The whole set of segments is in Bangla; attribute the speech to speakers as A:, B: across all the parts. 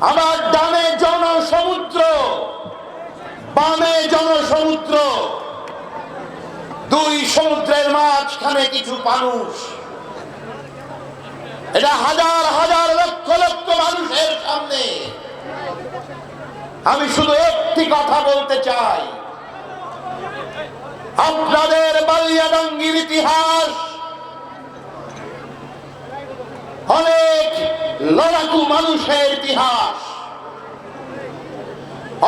A: আমার ডানে জনসমুদ্র, বামে জনসমুদ্র। দুই সমুদ্রের মাঝখানে কিছু মানুষ। এটা হাজার হাজার, লক্ষ লক্ষ মানুষের সামনে। আমি শুধু একটি কথা বলতে চাই। আপনাদের বালিয়াডাঙ্গির ইতিহাস অনেক লড়াকু মানুষের ইতিহাস।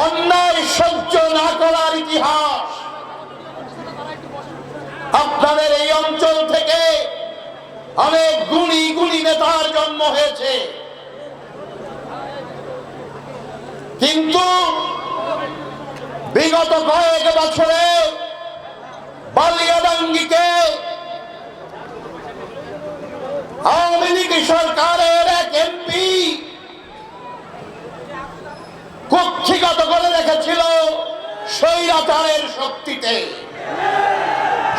A: অন্যায় সহ্য না করার ইতিহাস। আপনাদের এই অঞ্চল থেকে অনেক গুণী গুণী নেতার জন্ম হয়েছে। কিন্তু বিগত কয়েক বছরে বালিয়াডাঙ্গিকে আওয়ামী লীগ সরকারের স্বৈরাচারের শক্তিতে।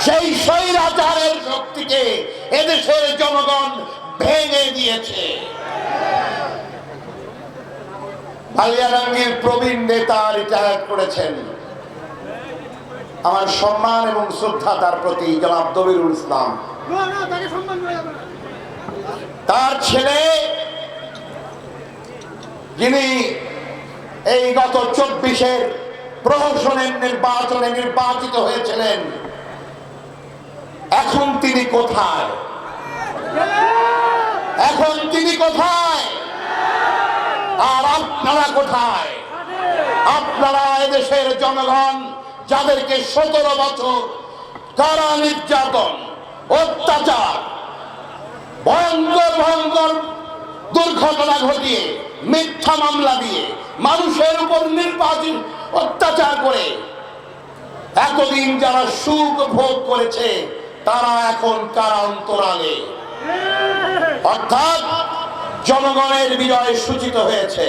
A: সেই স্বৈরাচারের শক্তিকে এদেশের জনগণ ভেঙে দিয়েছে। প্রবীণ নেতা রিটায়ার করেছেন। আমার সম্মান এবং শ্রদ্ধা তার প্রতি জনাব দবিরুল ইসলাম। তার ছেলে যিনি এই গত চব্বিশের প্রহসনের নির্বাচনে নির্বাচিত হয়েছিলেন। এখন তিনি কোথায়? এখন তিনি কোথায়? আর আপনারা কোথায়? আপনারা এদেশের জনগণ যাদেরকে সতেরো বছর কারা নির্যাতন, অত্যাচার, ভয়ঙ্কর ভয়ঙ্কর দুর্ঘটনা ঘটিয়ে মিথ্যা মামলা দিয়ে মানুষের উপর নির্বাচন অত্যাচার করে। এতদিন যারা সুখ ভোগ করেছে, তারা এখন কারা অন্তরালে? অর্থাৎ জনগণের বিজয় সূচিত হয়েছে।